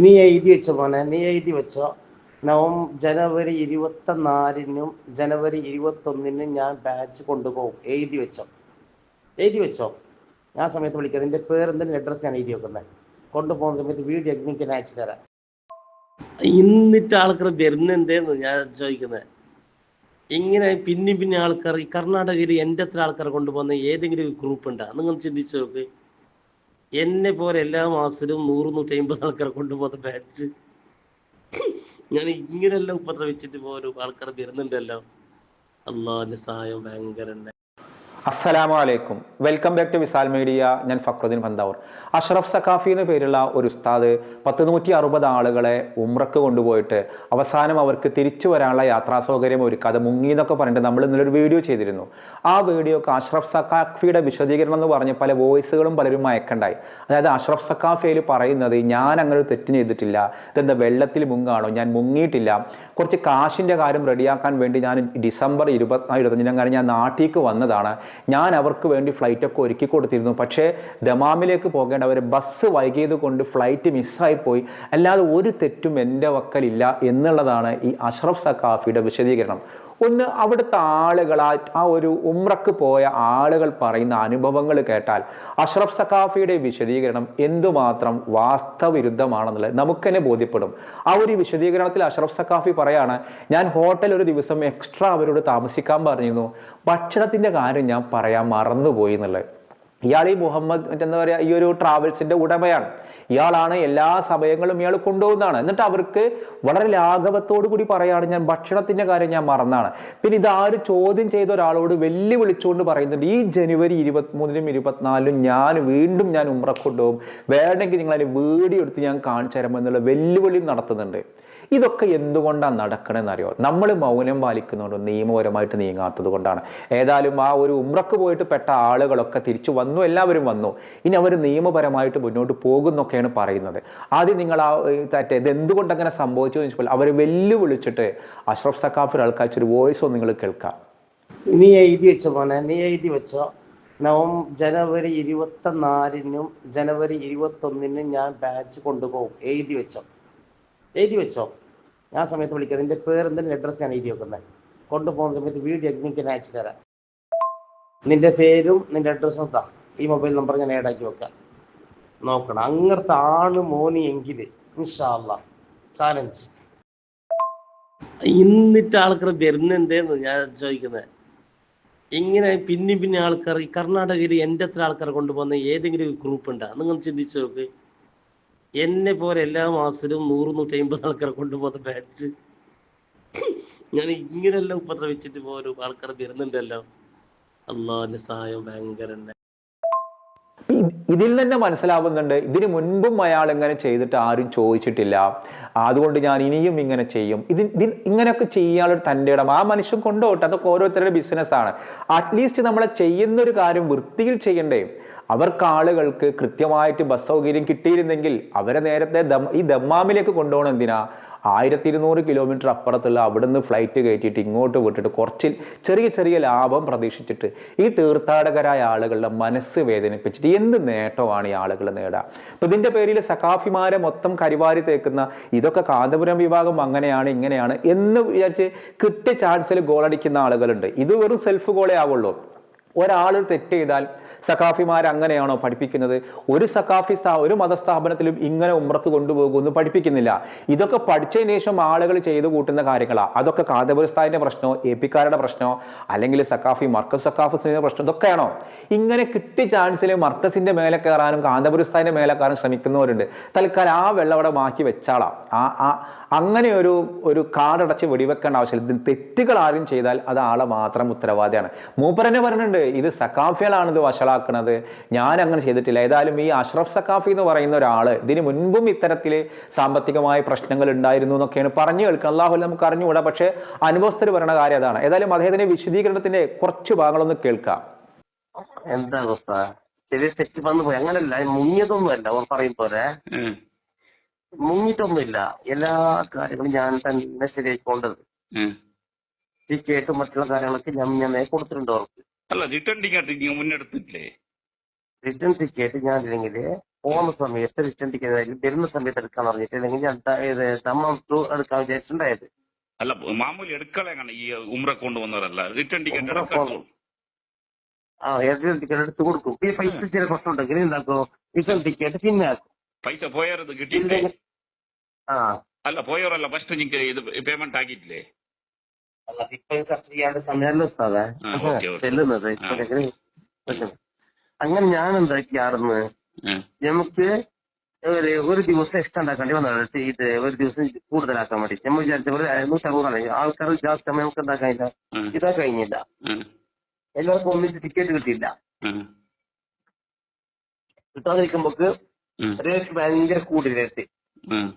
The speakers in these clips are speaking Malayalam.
നീ എഴുതി വെച്ചോ മോനെ നീ എഴുതി വെച്ചോ. നവം ജനുവരി ഇരുപത്തിനാലിനും ജനുവരി ഇരുപത്തൊന്നിനും ഞാൻ ബാച്ച് കൊണ്ടുപോകും. എഴുതി വെച്ചോ. എഴുതി വെച്ചോ. ഞാൻ സമയത്ത് വിളിക്കാം. നിന്റെ പേര് എന്തിനും അഡ്രസ് ഞാൻ എഴുതി വെക്കുന്നത് കൊണ്ടുപോകുന്ന സമയത്ത് വീഡിയോ എനിക്ക് ഞാൻ അയച്ചു തരാം. ഇന്നിട്ട് ആൾക്കാർ വരുന്നെന്തേന്ന് ഞാൻ ചോദിക്കുന്നത് ഇങ്ങനെ പിന്നെയും പിന്നെ ആൾക്കാർ ഈ കർണാടകയിൽ എന്റെ അത്ര ആൾക്കാർ കൊണ്ടുപോകുന്ന ഏതെങ്കിലും ഗ്രൂപ്പ് ഉണ്ടോ? നിങ്ങൾ ചിന്തിച്ചു നോക്ക്. എന്നെ പോലെ എല്ലാ മാസത്തിലും നൂറ് നൂറ്റി അമ്പത് ആൾക്കാരെ കൊണ്ടുപോകുന്ന ബാച്ച് ഞാൻ ഇങ്ങനെല്ലാം ഉപദ്രവിച്ചിട്ട് പോലും ആൾക്കാർ വരുന്നുണ്ടല്ലോ. അള്ളാഹിന്റെ സഹായം ഭയങ്കര അസ്സലാമു അലൈക്കും welcome back to Visal media. ഞാൻ ഫക്രുദ്ദീൻ ബന്താവൂർ അഷ്റഫ് സഖാഫി എന്ന പേരുള്ള ഒരു ഉസ്താദ് പത്ത് നൂറ്റി അറുപത് ആളുകളെ ഉമ്രക്ക് കൊണ്ടുപോയിട്ട് അവസാനം അവർക്ക് തിരിച്ചു വരാനുള്ള യാത്രാ സൗകര്യം ഒരുക്കുക അത് മുങ്ങി എന്നൊക്കെ പറഞ്ഞിട്ട് നമ്മൾ ഇന്നലൊരു വീഡിയോ ചെയ്തിരുന്നു. ആ വീഡിയോക്ക് അഷ്റഫ് സഖാഫിയുടെ വിശദീകരണം എന്ന് പറഞ്ഞ് പല വോയിസുകളും പലരും അയക്കണ്ടായി അതായത് അഷ്റഫ് അതിൽ പറയുന്നത് ഞാൻ അങ്ങനെ തെറ്റ് ചെയ്തിട്ടില്ല. ഇതെന്താ വെള്ളത്തിൽ മുങ്ങാണോ? ഞാൻ മുങ്ങിയിട്ടില്ല. കുറച്ച് കാശിന്റെ കാര്യം റെഡിയാക്കാൻ വേണ്ടി ഞാൻ ഡിസംബർ ഇരുപത്തിനാല് ഇരുപത്തഞ്ചിനാം കാര്യം ഞാൻ നാട്ടിലേക്ക് വന്നതാണ്. ഞാൻ അവർക്ക് വേണ്ടി ഫ്ലൈറ്റ് ഒക്കെ ഒരുക്കി കൊടുത്തിരുന്നു. പക്ഷേ ദമാമിലേക്ക് പോകേണ്ട അവർ ബസ് വൈകിയത് കൊണ്ട് ഫ്ലൈറ്റ് മിസ്സായി പോയി. അല്ലാതെ ഒരു തെറ്റും എന്റെ വക്കലില്ല എന്നുള്ളതാണ് ഈ അഷ്റഫ് സഖാഫിയുടെ വിശദീകരണം. ഒന്ന് അവിടുത്തെ ആളുകൾ ആ ഒരു ഉമ്രക്ക് പോയ ആളുകൾ പറയുന്ന അനുഭവങ്ങൾ കേട്ടാൽ അഷ്റഫ് സഖാഫിയുടെ വിശദീകരണം എന്തുമാത്രം വാസ്തവിരുദ്ധമാണെന്നുള്ളത് നമുക്ക് തന്നെ ബോധ്യപ്പെടും. ആ ഒരു വിശദീകരണത്തിൽ അഷ്റഫ് സഖാഫി പറയാണ് ഞാൻ ഹോട്ടൽ ഒരു ദിവസം എക്സ്ട്രാ അവരോട് താമസിക്കാൻ പറഞ്ഞിരുന്നു. ഭക്ഷണത്തിന്റെ കാര്യം ഞാൻ പറയാൻ മറന്നുപോയി എന്നുള്ളത്. ഇയാൾ ഈ മുഹമ്മദ് എന്താ പറയുക ഈ ഒരു ട്രാവൽസിന്റെ ഉടമയാണ്. ഇയാളാണ് എല്ലാ സമയങ്ങളും ഇയാൾ കൊണ്ടുപോകുന്നതാണ്. എന്നിട്ട് അവർക്ക് വളരെ ലാഘവത്തോടു കൂടി പറയാണ് ഞാൻ ഭക്ഷണത്തിന്റെ കാര്യം ഞാൻ മറന്നാണ്. പിന്നെ ഇത് ആര് ചോദ്യം ചെയ്ത ഒരാളോട് വെല്ലു വിളിച്ചുകൊണ്ട് പറയുന്നുണ്ട് ഈ ജനുവരി ഇരുപത്തിമൂന്നിനും ഇരുപത്തിനാലിനും ഞാൻ വീണ്ടും ഞാൻ ഉമ്ര കൊണ്ടുപോകും. വേണമെങ്കിൽ നിങ്ങൾ അതിന് വീഡിയോ എടുത്ത് ഞാൻ കാണിച്ചു തരാം എന്നുള്ള വെല്ലുവിളി നടത്തുന്നുണ്ട്. ഇതൊക്കെ എന്തുകൊണ്ടാണ് നടക്കണമെന്ന് അറിയോ നമ്മൾ മൗനം പാലിക്കുന്നതുകൊണ്ട് നിയമപരമായിട്ട് നീങ്ങാത്തത് കൊണ്ടാണ്. ഏതായാലും ആ ഒരു ഉമ്രക്ക് പോയിട്ട് പെട്ട ആളുകളൊക്കെ തിരിച്ചു വന്നു എല്ലാവരും വന്നു. ഇനി അവർ നിയമപരമായിട്ട് മുന്നോട്ട് പോകുന്നൊക്കെയാണ് പറയുന്നത്. ആദ്യം നിങ്ങൾ ആ തെറ്റ് ഇത് എന്തുകൊണ്ട് അങ്ങനെ സംഭവിച്ചു എന്ന് ചോദിച്ചപ്പോൾ അവർ വെല്ലുവിളിച്ചിട്ട് അഷ്റഫ് സക്കാഫിൽ ആൾക്കാർ ഒരു വോയിസ് ഒന്ന് നിങ്ങൾ കേൾക്കാം. നീ എഴുതി വെച്ചോ മോനെ നീ എഴുതി വെച്ചോ. നവം ജനുവരി ഇരുപത്തിനാലിനും ജനുവരി ഇരുപത്തൊന്നിനും ഞാൻ ബാച്ച് കൊണ്ടുപോകും. എഴുതി വെച്ചോ. എഴുതി വെച്ചോ. ഞാൻ സമയത്ത് വിളിക്കാം. നിന്റെ പേര് എന്തിനും അഡ്രസ് ഞാൻ എഴുതി വെക്കുന്നത് കൊണ്ടുപോകുന്ന സമയത്ത് വീഡിയോ എനിക്ക് അയച്ചു തരാം. നിന്റെ പേരും നിന്റെ അഡ്രസ്സും താ ഈ മൊബൈൽ നമ്പർ ഞാൻ ഏടാക്കി വെക്കാം. നോക്കണം. അങ്ങനത്തെ ആണ് മോനി എങ്കിൽ ഇൻഷാല്ല ചാലഞ്ച് ഇന്നിട്ട് ആൾക്കാർ വരുന്നെന്തേന്ന് ഞാൻ ചോദിക്കുന്നത്. ഇങ്ങനെ പിന്നെയും പിന്നെ ആൾക്കാർ ഈ കർണാടകയിൽ എന്റെ അത്ര ആൾക്കാർ കൊണ്ടുപോകുന്ന ഏതെങ്കിലും ഗ്രൂപ്പ് ഉണ്ടോ? നിങ്ങൾ ചിന്തിച്ചു നോക്ക്. എന്നെ പോലെ എല്ലാ മാസത്തിലും നൂറ് നൂറ്റി അമ്പത് ആൾക്കാരെ കൊണ്ടുപോകുന്ന ബാച്ച് ഞാൻ ഇങ്ങനെല്ലാം ഉപദ്രവിച്ചിട്ട് പോലും ആൾക്കാർ വരുന്നുണ്ടല്ലോ. അള്ളാഹിന്റെ സഹായം ഭയങ്കര ഇതിൽ തന്നെ മനസ്സിലാവുന്നുണ്ട്. ഇതിനു മുൻപും അയാൾ ഇങ്ങനെ ചെയ്തിട്ട് ആരും ചോദിച്ചിട്ടില്ല. അതുകൊണ്ട് ഞാൻ ഇനിയും ഇങ്ങനെ ചെയ്യും. ഇത് ഇങ്ങനെയൊക്കെ ചെയ്യാനുള്ള തന്റെ ഇടം. ആ മനുഷ്യൻ കൊണ്ടുപോട്ടെ അതൊക്കെ ഓരോരുത്തരുടെ ബിസിനസ്സാണ് അറ്റ്ലീസ്റ്റ് നമ്മളെ ചെയ്യുന്ന ഒരു കാര്യം വൃത്തിയിൽ ചെയ്യണ്ടേ. അവർക്ക് ആളുകൾക്ക് കൃത്യമായിട്ട് ബസ് സൗകര്യം കിട്ടിയിരുന്നെങ്കിൽ അവരെ നേരത്തെ ദം ഈ ദമ്മാമിലേക്ക് കൊണ്ടുപോകണം എന്തിനാ? ആയിരത്തി ഇരുന്നൂറ് കിലോമീറ്റർ അപ്പുറത്തുള്ള അവിടുന്ന് ഫ്ലൈറ്റ് കയറ്റിയിട്ട് ഇങ്ങോട്ട് വിട്ടിട്ട് കുറച്ച് ചെറിയ ചെറിയ ലാഭം പ്രതീക്ഷിച്ചിട്ട് ഈ തീർത്ഥാടകരായ ആളുകളുടെ മനസ്സ് വേദനിപ്പിച്ചിട്ട് എന്ത് നേട്ടമാണ് ഈ ആളുകൾ നേടുക അപ്പൊ ഇതിന്റെ പേരിൽ സഖാഫിമാരെ മൊത്തം കരിവാരി തേക്കുന്ന ഇതൊക്കെ കാന്തപുരം വിഭാഗം അങ്ങനെയാണ് ഇങ്ങനെയാണ് എന്ന് വിചാരിച്ച് കിട്ടിയ ചാൻസിൽ ഗോളടിക്കുന്ന ആളുകളുണ്ട്. ഇത് വെറും സെൽഫ് ഗോളേ ആവുള്ളൂ. ഒരാൾ തെറ്റ് ചെയ്താൽ സഖാഫിമാർ അങ്ങനെയാണോ പഠിപ്പിക്കുന്നത്? ഒരു സഖാഫി സ്ഥാ ഒരു മതസ്ഥാപനത്തിലും ഇങ്ങനെ ഉമ്രത്ത് കൊണ്ടുപോകുമെന്ന് പഠിപ്പിക്കുന്നില്ല. ഇതൊക്കെ പഠിച്ചതിന് ശേഷം ആളുകൾ ചെയ്തു കൂട്ടുന്ന കാര്യങ്ങളാണ് അതൊക്കെ കാന്തപുരസ്ഥാനിന്റെ പ്രശ്നമോ എ പിക്കാരുടെ പ്രശ്നമോ അല്ലെങ്കിൽ സഖാഫി മർക്കസ് സഖാഫിന്റെ പ്രശ്നം ഇതൊക്കെയാണോ? ഇങ്ങനെ കിട്ടി ചാൻസിൽ മർക്കസിന്റെ മേലെ കയറാനും കാന്തപുരസ്ഥാനിന്റെ മേലെ കയറാൻ ശ്രമിക്കുന്നവരുണ്ട്. തൽക്കാലം ആ വെള്ളം അവിടെ മാറ്റി വെച്ചാളാം. ആ ആ അങ്ങനെ ഒരു ഒരു കാടടച്ച് വെടിവെക്കേണ്ട ആവശ്യമില്ല. തെറ്റുകൾ ആരും ചെയ്താൽ അത് ആളെ മാത്രം ഉത്തരവാദിയാണ്. മൂപ്പരനെ പറഞ്ഞിട്ടുണ്ട് ഇത് സഖാഫികളാണിത് ഇത് വഷളാക്കുന്നത് ഞാൻ അങ്ങനെ ചെയ്തിട്ടില്ല. ഏതായാലും ഈ അഷ്റഫ് സക്കാഫി എന്ന് പറയുന്ന ഒരാൾ ഇതിന് മുൻപും ഇത്തരത്തിൽ സാമ്പത്തികമായ പ്രശ്നങ്ങൾ ഉണ്ടായിരുന്നു എന്നൊക്കെയാണ് പറഞ്ഞു കേൾക്കുന്നത് അള്ളാഹു നമുക്ക് അറിഞ്ഞുകൂടാ. പക്ഷേ അനുഭവസ്ഥർ പറയുന്ന കാര്യം അതാണ്. ഏതായാലും അദ്ദേഹത്തിന്റെ വിശദീകരണത്തിന്റെ കുറച്ച് ഭാഗങ്ങളൊന്ന് കേൾക്കാം. എന്താ അവസ്ഥ? ചെറിയ തെറ്റ് വന്നു പോയി. അങ്ങനല്ല. മുങ്ങിയതൊന്നുമല്ല അവർ പറയും പോലെ. മുങ്ങിയിട്ടൊന്നുമില്ല. എല്ലാ കാര്യങ്ങളും ഞാൻ തന്നെ ശരിയായിക്കൊണ്ടത്. ഈ ടിക്കറ്റും മറ്റുള്ള കാര്യങ്ങളൊക്കെ ഞാൻ ഞാൻ കൊടുത്തിട്ടുണ്ട് അവർക്ക്. അല്ല റിട്ടേൺ ടിക്കറ്റ് നിങ്ങൾ മുന്നെടുത്തിട്ടില്ലേ? റിട്ടേൺ ടിക്കറ്റ് ഞാൻ ഇല്ലെങ്കിൽ പോകുന്ന സമയത്ത് റിട്ടേൺ ടിക്കറ്റ് വരുന്ന സമയത്ത് എടുക്കാൻ പറഞ്ഞിട്ട് അല്ലെങ്കിൽ ഞാൻ ദമ്മം ടു എടുക്കാൻ വിചാരിച്ചിട്ടുണ്ടായത്. അല്ല മാമൂലി എടുക്കളയാണ് ഈ ഉമ്ര കൊണ്ടുവന്നവരല്ല റിട്ടേൺ ടിക്കറ്റ് ആ റിട്ടേൺ ടിക്കറ്റ് എടുത്ത് കൊടുക്കും. ഈ പൈസ ചില പ്രശ്നം ഉണ്ടെങ്കിൽ എന്താക്കോ? റിട്ടേൺ ടിക്കറ്റ് പിന്നെ ആക്കും. പൈസ പോയാരത് കിട്ടിയില്ലേ? ആ. അല്ല പോയവരല്ല ഫസ്റ്റ് നിങ്ങൾക്ക് ഇത് പേയ്മെന്റ് ആക്കിയിട്ടില്ലേ? അല്ല ഇപ്പൊ ചർച്ച ചെയ്യാണ്ട് സമയമല്ല ഉസ്താദേ. ചെല്ലുന്നത്. അങ്ങനെ ഞാൻ എന്താക്കിയാർന്ന് നമുക്ക് ഒരു ദിവസം എക്സ്ട്രാ ഉണ്ടാക്കേണ്ടി വന്നതാണ്. ഇത് ഒരു ദിവസം കൂടുതലാക്കാൻ വേണ്ടി. നമ്മൾ വിചാരിച്ച പോലെ നൂറ്ററുപതാണ് ആൾക്കാർ ജാസ്തി സമയം നമുക്ക് എന്താക്കാനില്ല. ഇതാ കഴിഞ്ഞില്ല. എല്ലാവർക്കും ഒന്നിച്ച് ടിക്കറ്റ് കിട്ടിയില്ല. കിട്ടാതിരിക്കുമ്പോക്ക് റേറ്റ് ഭയങ്കര കൂടി ഉം.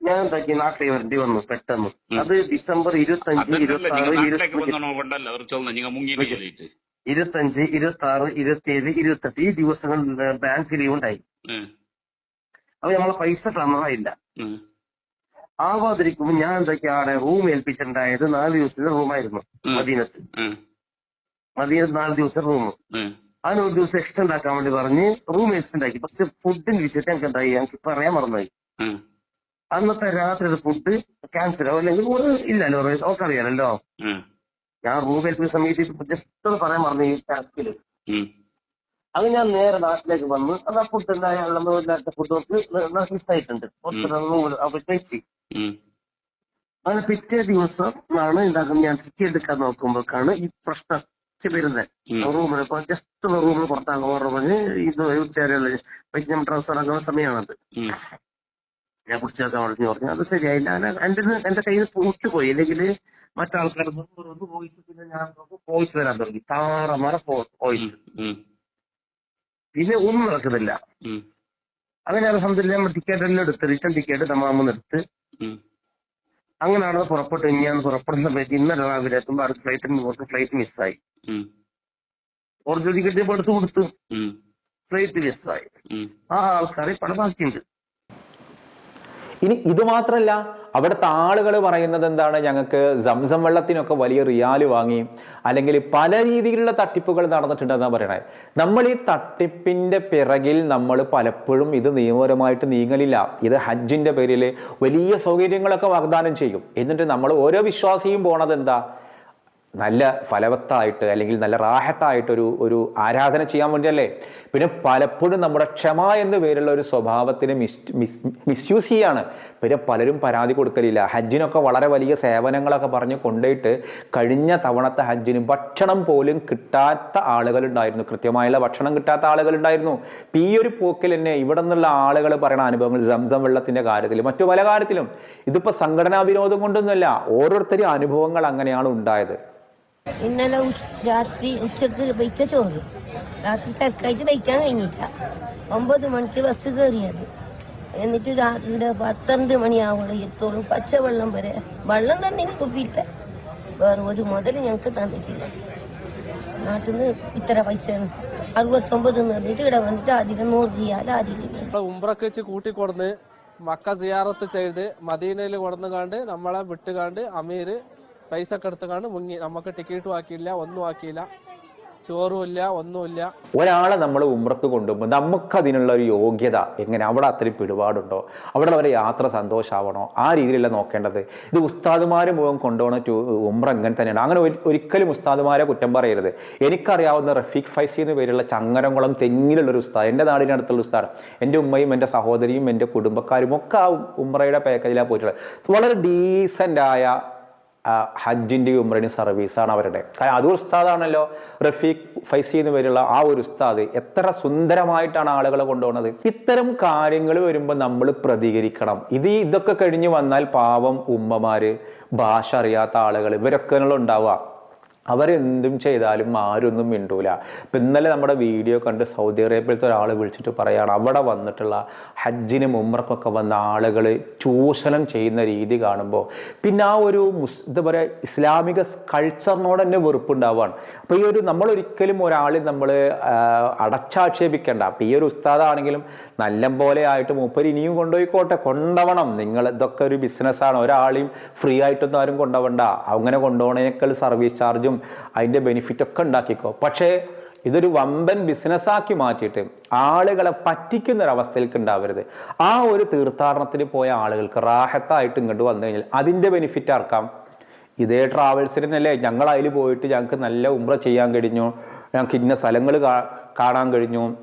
ഞാൻ എന്താക്കി? നാട്ടിൽ വരേണ്ടി വന്നു പെട്ടെന്ന്. അത് ഡിസംബർ ഇരുപത്തഞ്ച് ഇരുപത്തി ആറ് ഇരുപത്തി ഇരുപത്തഞ്ച് ഇരുപത്തി ആറ് ഇരുപത്തി ഏഴ് ഇരുപത്തെട്ട് ഈ ദിവസങ്ങൾ ബാങ്ക് ലീവ് ഉണ്ടായി. അപ്പൊ നമ്മളെ പൈസ തന്നതായില്ല ആവാതിരിക്കുമ്പോൾ ഞാൻ എന്തൊക്കെ? ആടെ റൂം ഏൽപ്പിച്ചിട്ടുണ്ടായത് നാല് ദിവസത്തെ റൂമായിരുന്നു മദീനത്ത്. മദീനത്ത് നാല് ദിവസം റൂം. അതിന് ഒരു ദിവസം എക്സ്ട്രാ ഉണ്ടാക്കാൻ വേണ്ടി പറഞ്ഞ് റൂം എക്സ്ട്രാ ഉണ്ടാക്കി പക്ഷെ ഫുഡിന്റെ വിഷയത്തിൽ ഞങ്ങൾക്ക് എന്തായി? ഞങ്ങൾക്ക് പറയാൻ മറന്നുപോയി. അന്നത്തെ രാത്രി ഫുഡ് ക്യാൻസൽ ആവും. അല്ലെങ്കിൽ ഒരു ഇല്ലല്ലോ ഒക്കെ അറിയാലല്ലോ ഞാൻ റൂം ഏൽപ്പിച്ച സമയത്ത് ജസ്റ്റ് ഒന്ന് പറയാൻ പറഞ്ഞു ഈ ടാസ്കിൽ അത് ഞാൻ നേരെ നാട്ടിലേക്ക് വന്ന്. അത് ആ ഫുഡ് എന്തായാലും ഫുഡ് നമുക്ക് മിസ്സായിട്ടുണ്ട് അവിടെ കഴിച്ച്. അങ്ങനെ പിറ്റേ ദിവസം ആണ് ഉണ്ടാക്കുന്നത് ഞാൻ ടിക്കി എടുക്കാൻ നോക്കുമ്പോഴാണ് ഈ പ്രശ്നം വരുന്നത്. റൂമിൽ ഇപ്പൊ ജസ്റ്റ് റൂമിൽ പുറത്താക്കാൻ പറഞ്ഞ് ഇത് ഉച്ചവരെയുള്ള നമ്മൾ ട്രാൻസ്ഫർ ആകുന്ന സമയമാണത്. ഞാൻ കുറിച്ച് വെക്കാൻ പറഞ്ഞു പറഞ്ഞു അത് ശരിയായില്ല ഞാൻ എന്റെ എന്റെ കയ്യിൽ നിന്ന് വിട്ടുപോയി അല്ലെങ്കിൽ മറ്റാൾക്കാർ വോയിസ് പിന്നെ ഞാൻ വോയിസ് വരാൻ തുടങ്ങി. താറമാറ പോയി പിന്നെ ഒന്നും നടക്കുന്നില്ല. അങ്ങനെ അലഹമില്ല നമ്മൾ ടിക്കറ്റ് എല്ലാം എടുത്ത് റിട്ടേൺ ടിക്കറ്റ് നമ്മളൊന്ന് എടുത്ത് അങ്ങനെയാണ് പുറപ്പെട്ടു. ഞാൻ പുറപ്പെടുന്ന സമയത്ത് ഇന്നലെ രാവിലെ എത്തുമ്പോൾ അടുത്ത ഫ്ലൈറ്റിന് കുറച്ച് ഫ്ലൈറ്റ് മിസ്സായി ഒറിജിനൽ ടിക്കറ്റ് എടുത്ത് കൊടുത്തു. ഫ്ലൈറ്റ് മിസ്സായി ആ ആൾക്കാരെ പണം ബാക്കിയുണ്ട് ഇനി ഇത് മാത്രല്ല അവിടുത്തെ ആളുകൾ പറയുന്നത് എന്താണ്? ഞങ്ങൾക്ക് സംസം വെള്ളത്തിനൊക്കെ വലിയ റിയാൽ വാങ്ങി അല്ലെങ്കിൽ പല രീതിയിലുള്ള തട്ടിപ്പുകൾ നടന്നിട്ടുണ്ടെന്നാണ് പറയണത്. നമ്മൾ ഈ തട്ടിപ്പിന്റെ പിറകിൽ നമ്മൾ പലപ്പോഴും ഇത് നിയമപരമായിട്ട് നീങ്ങലില്ല. ഇത് ഹജ്ജിന്റെ പേരിൽ വലിയ സൗകര്യങ്ങളൊക്കെ വാഗ്ദാനം ചെയ്യും. എന്നിട്ട് നമ്മൾ ഓരോ വിശ്വാസിയും പോണത് എന്താ? നല്ല ഫലവത്തായിട്ട് അല്ലെങ്കിൽ നല്ല റാഹത്തായിട്ടൊരു ഒരു ആരാധന ചെയ്യാൻ വേണ്ടിയല്ലേ? പിന്നെ പലപ്പോഴും നമ്മുടെ ക്ഷമ എന്ന പേരുള്ള ഒരു സ്വഭാവത്തിന് മിസ് മിസ് മിസ്യൂസ് ചെയ്യാണ്. പിന്നെ പലരും പരാതി കൊടുക്കലില്ല. ഹജ്ജിനൊക്കെ വളരെ വലിയ സേവനങ്ങളൊക്കെ പറഞ്ഞ് കൊണ്ടുപോയിട്ട് കഴിഞ്ഞ തവണത്തെ ഹജ്ജിന് ഭക്ഷണം പോലും കിട്ടാത്ത ആളുകളുണ്ടായിരുന്നു. കൃത്യമായുള്ള ഭക്ഷണം കിട്ടാത്ത ആളുകളുണ്ടായിരുന്നു. ഇപ്പം ഈ ഒരു പോക്കിൽ തന്നെ ഇവിടെ നിന്നുള്ള ആളുകൾ പറയുന്ന അനുഭവങ്ങൾ സംസം വെള്ളത്തിന്റെ കാര്യത്തിൽ മറ്റു പല കാര്യത്തിലും. ഇതിപ്പോൾ സംഘടനാ വിരോധം കൊണ്ടൊന്നുമല്ല ഓരോരുത്തരും അനുഭവങ്ങൾ അങ്ങനെയാണ് ഉണ്ടായത്. ഇന്നലെ രാത്രി ഉച്ചയ്ക്ക് വെച്ച ചോറ്. രാത്രി തിരക്കായിട്ട് വയ്ക്കാൻ കഴിഞ്ഞില്ല. ഒമ്പത് മണിക്ക് ബസ് കയറിയത് എന്നിട്ട് രാത്രിയുടെ പന്ത്രണ്ട് മണിയാവുള്ള എത്തോളും പച്ചവെള്ളം വരെ വെള്ളം തന്നെ കുപ്പിയില്ല. വേറെ ഒരു മുതൽ ഞങ്ങൾക്ക് തന്നിട്ടില്ല. നാട്ടിൽ ഇത്ര പൈസ അറുപത്തൊമ്പത് പറഞ്ഞിട്ട് ഇവിടെ വന്നിട്ട് ആദ്യം നൂറ് റിയാൽ ആദ്യം ഉംറക്ക് വെച്ച് കൂട്ടിക്കൊടുന്ന് മക്ക സിയാറത്ത് ചെയ്ത് മദീനയിൽ കൊടുന്നുകാണ്ട് നമ്മളെ വിട്ടുകാണ്ട് അമീർ പൈസ ഒക്കെ മുങ്ങി. നമുക്ക് ടിക്കറ്റും ആക്കിയില്ല ഒന്നും ആക്കിയില്ല. ചോറുമില്ല ഒന്നുമില്ല. ഒരാളെ നമ്മൾ ഉമ്രത്ത് കൊണ്ടുപോകുമ്പോൾ നമുക്ക് അതിനുള്ള ഒരു യോഗ്യത എങ്ങനെ? അവിടെ അത്രയും പിടിപാടുണ്ടോ? അവിടെ അവരെ യാത്ര സന്തോഷമാവണോ ആ രീതിയിലല്ല നോക്കേണ്ടത്. ഇത് ഉസ്താദുമാർ മുഴുവൻ കൊണ്ടുപോകണ ഉമ്ര ഇങ്ങനെ തന്നെയാണ്. അങ്ങനെ ഒരി- ഒരിക്കലും ഉസ്താദുമാരെ കുറ്റം പറയരുത്. എനിക്കറിയാവുന്ന റഫീഖ് ഫൈസി എന്ന് പേരുള്ള ചങ്ങരംകുളം തെങ്ങിലുള്ള ഒരു ഉസ്താദ് എന്റെ നാടിനടുത്തുള്ള ഉസ്താദ് എന്റെ ഉമ്മയും എന്റെ സഹോദരിയും എന്റെ കുടുംബക്കാരും ഒക്കെ ആ ഉമ്രയുടെ പാക്കേജിലാണ് പോയിട്ടുള്ളത്. വളരെ ഡീസന്റ് ഹജ്ജിന്റെയും ഉമ്രയുടെയും സർവീസാണ് അവരുടെ. കാരണം അത് ഉസ്താദാണല്ലോ റഫീഖ് ഫൈസി എന്ന് പേരുള്ള ആ ഒരു ഉസ്താദ്. എത്ര സുന്ദരമായിട്ടാണ് ആളുകളെ കൊണ്ടുപോകുന്നത്. ഇത്തരം കാര്യങ്ങൾ വരുമ്പോൾ നമ്മൾ പ്രതികരിക്കണം. ഇത് ഇതൊക്കെ കഴിഞ്ഞ് വന്നാൽ പാവം ഉമ്മമാര് ഭാഷ അറിയാത്ത ആളുകൾ ഇവരൊക്കെ ഉണ്ടാവുക. അവരെന്തും ചെയ്താലും ആരൊന്നും മിണ്ടൂല. ഇപ്പം ഇന്നലെ നമ്മുടെ വീഡിയോ കണ്ട് സൗദി അറേബ്യയിലത്തെ ഒരാൾ വിളിച്ചിട്ട് പറയാണ് അവിടെ വന്നിട്ടുള്ള ഹജ്ജിനും ഉമ്രക്കൊക്കെ വന്ന ആളുകൾ ചൂഷണം ചെയ്യുന്ന രീതി കാണുമ്പോൾ പിന്നെ ആ ഒരു മുസ് എന്താ പറയുക ഇസ്ലാമിക കൾച്ചറിനോട് തന്നെ വെറുപ്പുണ്ടാവുകയാണ് അപ്പോൾ ഈ ഒരു നമ്മൾ ഒരിക്കലും ഒരാളെ നമ്മൾ അടച്ചാക്ഷേപിക്കേണ്ട. അപ്പം ഈ ഒരു ഉസ്താദാണെങ്കിലും നല്ല പോലെ ആയിട്ട് മൂപ്പര് ഇനിയും കൊണ്ടുപോയിക്കോട്ടെ കൊണ്ടുപോകണം നിങ്ങൾ ഇതൊക്കെ ഒരു ബിസിനസ്സാണ് ഒരാളെയും ഫ്രീ ആയിട്ടൊന്നും ആരും കൊണ്ടുപോകണ്ട അങ്ങനെ കൊണ്ടുപോകണേക്കാൾ സർവീസ് ചാർജും അതിന്റെ ബെനിഫിറ്റ് ഒക്കെ ഉണ്ടാക്കിക്കോ. പക്ഷേ ഇതൊരു വമ്പൻ ബിസിനസ്സാക്കി മാറ്റിയിട്ട് ആളുകളെ പറ്റിക്കുന്ന ഒരു ഉണ്ടാവരുത്. ആ ഒരു തീർത്ഥാടനത്തിന് പോയ ആളുകൾക്ക് റാഹത്തായിട്ട് ഇങ്ങോട്ട് വന്നു കഴിഞ്ഞാൽ അതിന്റെ ബെനിഫിറ്റ് ആർക്കാം? ഇതേ ട്രാവൽസിനല്ലേ ഞങ്ങൾ അതിൽ പോയിട്ട് ഞങ്ങൾക്ക് നല്ല ഉമ്ര ചെയ്യാൻ കഴിഞ്ഞു. ഞങ്ങൾക്ക് ഇന്ന സ്ഥലങ്ങൾ കാണാൻ കഴിഞ്ഞു.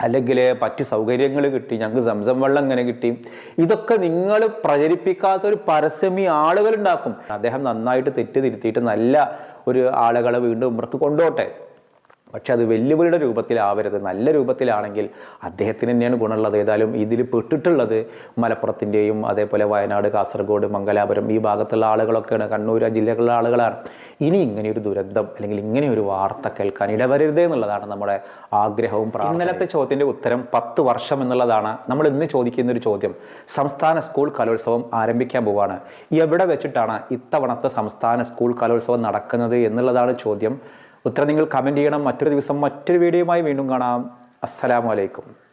അല്ലെങ്കിൽ മറ്റ് സൗകര്യങ്ങൾ കിട്ടി. ഞങ്ങൾക്ക് സംസം വെള്ളം ഇങ്ങനെ കിട്ടി. ഇതൊക്കെ നിങ്ങൾ പ്രചരിപ്പിക്കാത്ത ഒരു പരസ്യം ഈ ആളുകൾ ഉണ്ടാക്കും. അദ്ദേഹം നന്നായിട്ട് തെറ്റ് തിരുത്തിയിട്ട് നല്ല ഒരു ആളുകളെ വീണ്ടും ഉമ്രക്ക് കൊണ്ടുപോട്ടെ പക്ഷെ അത് വെല്ലുവിളിയുടെ രൂപത്തിലാവരുത്. നല്ല രൂപത്തിലാണെങ്കിൽ അദ്ദേഹത്തിന് തന്നെയാണ് ഗുണമുള്ളത്. ഏതായാലും ഇതിൽ പെട്ടിട്ടുള്ളത് മലപ്പുറത്തിന്റെയും അതേപോലെ വയനാട് കാസർഗോഡ് മംഗലാപുരം ഈ ഭാഗത്തുള്ള ആളുകളൊക്കെയാണ്. കണ്ണൂർ ജില്ലകളിലെ ആളുകളാണ്. ഇനി ഇങ്ങനെയൊരു ദുരന്തം അല്ലെങ്കിൽ ഇങ്ങനെ ഒരു വാർത്ത കേൾക്കാൻ ഇടവരരുത് എന്നുള്ളതാണ് നമ്മുടെ ആഗ്രഹവും. ഇന്നലത്തെ ചോദ്യത്തിന്റെ ഉത്തരം പത്ത് വർഷം എന്നുള്ളതാണ്. നമ്മൾ ഇന്ന് ചോദിക്കുന്ന ഒരു ചോദ്യം. സംസ്ഥാന സ്കൂൾ കലോത്സവം ആരംഭിക്കാൻ പോവാണ്. എവിടെ വെച്ചിട്ടാണ് ഇത്തവണത്തെ സംസ്ഥാന സ്കൂൾ കലോത്സവം നടക്കുന്നത് എന്നുള്ളതാണ് ചോദ്യം. ഉത്തരം നിങ്ങൾ കമന്റ് ചെയ്യണം. മറ്റൊരു ദിവസം മറ്റൊരു വീഡിയോയുമായി വീണ്ടും കാണാം. അസ്സലാമു അലൈക്കും.